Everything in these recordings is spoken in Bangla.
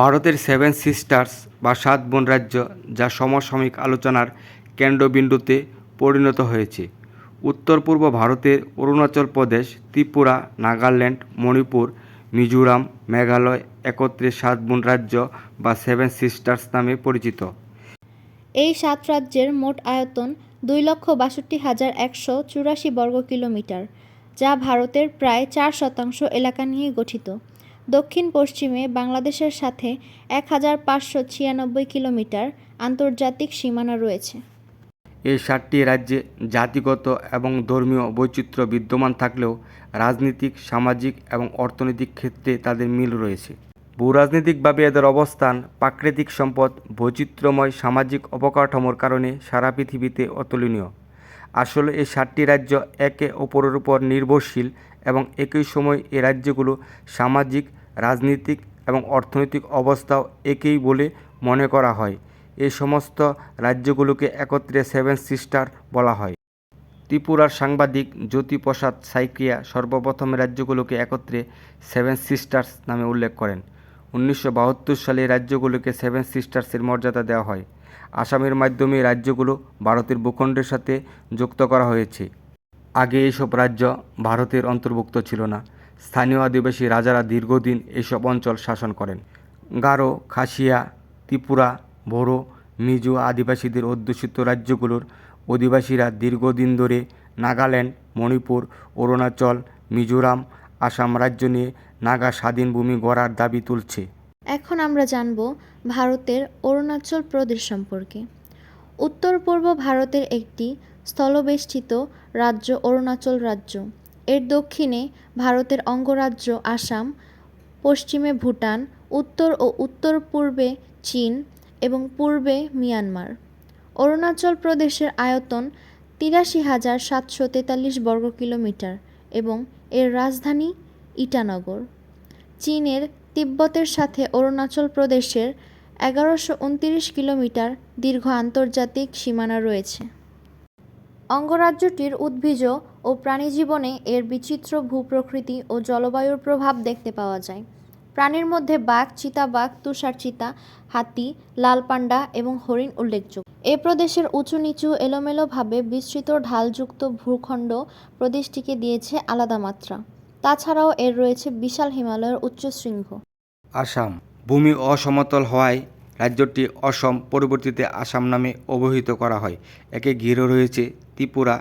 ভারতের সেভেন সিস্টার্স বা সাত বোন রাজ্য যা সমসাময়িক আলোচনার কেন্দ্রবিন্দুতে পরিণত হয়েছে। উত্তর পূর্ব ভারতের অরুণাচল প্রদেশ, ত্রিপুরা, নাগাল্যান্ড, মণিপুর, মিজোরাম, মেঘালয় একত্রে সাত বোন রাজ্য বা সেভেন সিস্টার্স নামে পরিচিত। এই সাত রাজ্যের মোট আয়তন দুই লক্ষ বাষট্টি হাজার একশো চুরাশি বর্গ কিলোমিটার যা ভারতের প্রায় চার শতাংশ এলাকা নিয়ে গঠিত। দক্ষিণ পশ্চিমে বাংলাদেশের সাথে এক হাজার পাঁচশো ছিয়ানব্বই কিলোমিটার আন্তর্জাতিক সীমানা রয়েছে। এই সাতটি রাজ্যে জাতিগত এবং ধর্মীয় বৈচিত্র্য বিদ্যমান থাকলেও রাজনৈতিক, সামাজিক এবং অর্থনৈতিক ক্ষেত্রে তাদের মিল রয়েছে। ভূরাজনৈতিকভাবে এদের অবস্থান প্রাকৃতিক সম্পদ, বৈচিত্র্যময় সামাজিক অবকাঠামোর কারণে সারা পৃথিবীতে অতুলনীয়। আসলে এই সাতটি রাজ্য একে অপরের উপর নির্ভরশীল এবং একই সময় এ রাজ্যগুলো সামাজিক, রাজনৈতিক এবং অর্থনৈতিক অবস্থাও একই বলে মনে করা হয়। এই সমস্ত রাজ্যগুলোকে একত্রে সেভেন সিস্টার বলা হয়। ত্রিপুরার সাংবাদিক জ্যোতিপ্রসাদ সাইকিয়া সর্বপ্রথম রাজ্যগুলোকে একত্রে সেভেন সিস্টার্স নামে উল্লেখ করেন। উনিশশো বাহাত্তর সালে রাজ্যগুলোকে সেভেন সিস্টার্সের মর্যাদা দেওয়া হয়। আসামের মাধ্যমে রাজ্যগুলো ভারতের ভূখণ্ডের সাথে যুক্ত করা হয়েছে। আগে এসব রাজ্য ভারতের অন্তর্ভুক্ত ছিল না। স্থানীয় আদিবাসী রাজারা দীর্ঘদিন এসব অঞ্চল শাসন করেন। গারো, খাসিয়া, ত্রিপুরা বোরো মিজো আদিবাসীদের অধ্যুষিত রাজ্যগুলোর অধিবাসীরা দীর্ঘদিন ধরে নাগাল্যান্ড, মণিপুর, অরুণাচল, মিজোরাম, আসাম রাজ্য নিয়ে নাগা স্বাধীন ভূমি গড়ার দাবি তুলছে। এখন আমরা জানব ভারতের অরুণাচল প্রদেশ সম্পর্কে। উত্তর পূর্ব ভারতের একটি স্থলবেষ্টিত রাজ্য অরুণাচল রাজ্য। এর দক্ষিণে ভারতের অঙ্গরাজ্য আসাম, পশ্চিমে ভুটান, উত্তর ও উত্তর পূর্বে চীন এবং পূর্বে মিয়ানমার। অরুণাচল প্রদেশের আয়তন তিরাশি হাজার সাতশো তেতাল্লিশ বর্গ কিলোমিটার এবং এর রাজধানী ইটানগর। চীনের তিব্বতের সাথে অরুণাচল প্রদেশের এগারোশো উনতিরিশ কিলোমিটার দীর্ঘ আন্তর্জাতিক সীমানা রয়েছে। অঙ্গরাজ্যটির উদ্ভিজ ও প্রাণীজীবনে এর বিচিত্র ভূপ্রকৃতি ও জলবায়ুর প্রভাব দেখতে পাওয়া যায়। প্রাণীর মধ্যে বাঘ চিতাবাঘ তুষার চিতা, হাতি, লাল পান্ডা এবং হরিণ উল্লেখযোগ্য। এ প্রদেশের উঁচু নিচু এলোমেলোভাবে বিস্তৃত ঢালযুক্ত ভূখণ্ড প্রদেশটিকে দিয়েছে আলাদা মাত্রা। তাছাড়াও এর রয়েছে বিশাল হিমালয়ের উচ্চ শৃঙ্গ। আসাম, ভূমি অসমতল হওয়ায় রাজ্যটি অসম পরবর্তীতে আসাম নামে অবহিত করা হয়। একে ঘিরে রয়েছে ত্রিপুরা,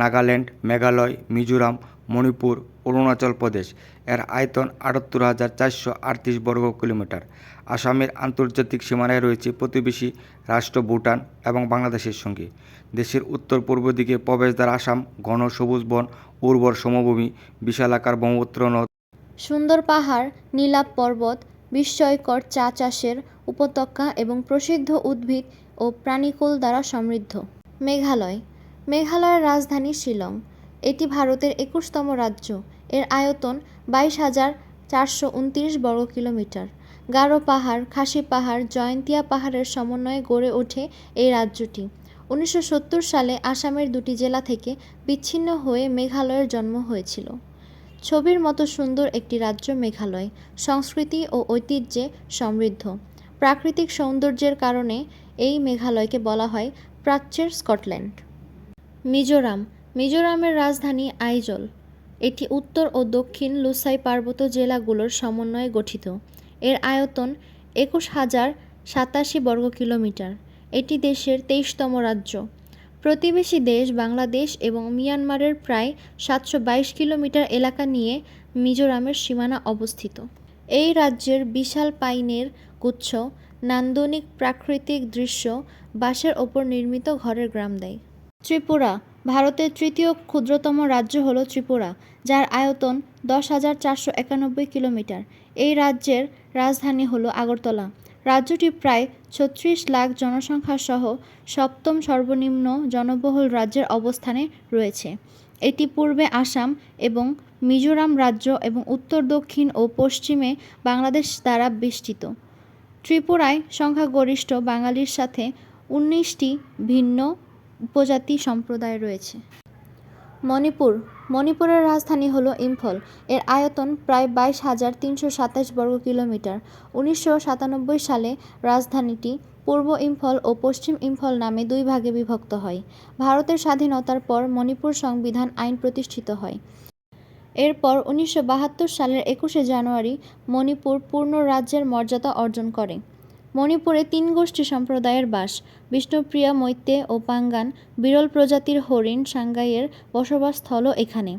নাগাল্যান্ড, মেঘালয়, মিজোরাম, মণিপুর অরুণাচল প্রদেশ। এর আয়তন আটাত্তর হাজার চারশো আটত্রিশ বর্গ কিলোমিটার। আসামের আন্তর্জাতিক সীমানায় রয়েছে প্রতিবেশী রাষ্ট্র ভুটান এবং বাংলাদেশের সঙ্গে। দেশের উত্তর পূর্ব দিকে প্রবেশদ্বার আসাম, ঘন সবুজ বন, উর্বর সমভূমি বিশালাকার ব্রহ্মপুত্র নদ। সুন্দর পাহাড় নীলাপ পর্বত, বিস্ময়কর চা চাষের উপত্যকা এবং প্রসিদ্ধ উদ্ভিদ ও প্রাণীকুল দ্বারা সমৃদ্ধ। মেঘালয়। মেঘালয়ের রাজধানী শিলং। এটি ভারতের একুশতম রাজ্য। এর আয়তন বাইশ হাজার চারশো উনত্রিশ বর্গ কিলোমিটার। গারো পাহাড়, খাসি পাহাড়, জয়ন্তিয়া পাহাড়ের সমন্বয়ে গড়ে ওঠে এই রাজ্যটি। উনিশশো সত্তর সালে আসামের দুটি জেলা থেকে বিচ্ছিন্ন হয়ে মেঘালয়ের জন্ম হয়েছিল। ছবির মতো সুন্দর একটি রাজ্য মেঘালয়। সংস্কৃতি ও ঐতিহ্যে সমৃদ্ধ। প্রাকৃতিক সৌন্দর্যের কারণে এই মেঘালয়কে বলা হয় প্রাচ্যের স্কটল্যান্ড। মিজোরাম। মিজোরামের রাজধানী আইজল। এটি উত্তর ও দক্ষিণ লুসাই পার্বত্য জেলাগুলোর সমন্বয়ে গঠিত। এর আয়তন একুশ হাজার সাতাশি বর্গ কিলোমিটার। এটি দেশের তেইশতম রাজ্য। প্রতিবেশী দেশ বাংলাদেশ এবং মিয়ানমারের প্রায় সাতশো বাইশ কিলোমিটার এলাকা নিয়ে মিজোরামের সীমানা অবস্থিত। এই রাজ্যের বিশাল পাইনের গুচ্ছ, নান্দনিক প্রাকৃতিক দৃশ্য, বাঁশের ওপর নির্মিত ঘরের গ্রাম দেয়। ত্রিপুরা ভারতের তৃতীয় ক্ষুদ্রতম রাজ্য হল ত্রিপুরা, যার আয়তন দশ হাজার চারশো একানব্বই কিলোমিটার। এই রাজ্যের রাজধানী হল আগরতলা। রাজ্যটি প্রায় ছত্রিশ লাখ জনসংখ্যা সহ সপ্তম সর্বনিম্ন জনবহুল রাজ্যের অবস্থানে রয়েছে। এটি পূর্বে আসাম এবং মিজোরাম রাজ্য এবং উত্তর, দক্ষিণ ও পশ্চিমে বাংলাদেশ দ্বারা বেষ্টিত। ত্রিপুরায় সংখ্যাগরিষ্ঠ বাঙালির সাথে উনিশটি ভিন্ন উপজাতি সম্প্রদায় রয়েছে। মণিপুর, মণিপুরের রাজধানী হল ইম্ফল। এর আয়তন প্রায় বাইশ হাজার তিনশো সাতাশ বর্গ কিলোমিটার। উনিশশো সাতানব্বই সালে রাজধানীটি পূর্ব ইম্ফল ও পশ্চিম ইম্ফল নামে দুই ভাগে বিভক্ত হয়। ভারতের স্বাধীনতার পর মণিপুর সংবিধান আইন প্রতিষ্ঠিত হয়। এরপর উনিশশো বাহাত্তর সালের একুশে জানুয়ারি মণিপুর পূর্ণ রাজ্যের মর্যাদা অর্জন করে। মণিপুরে তিন গোষ্ঠী সম্প্রদায়ের বাস, বিষ্ণুপ্রিয়া, মৈত্যে ও পাঙ্গান, বিরল প্রজাতির হরিণ সাংগাইয়ের বসবাসস্থলও এখানে।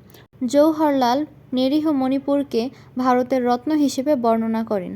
জওহরলাল নেরিহ মণিপুরকে ভারতের রত্ন হিসেবে বর্ণনা করেন।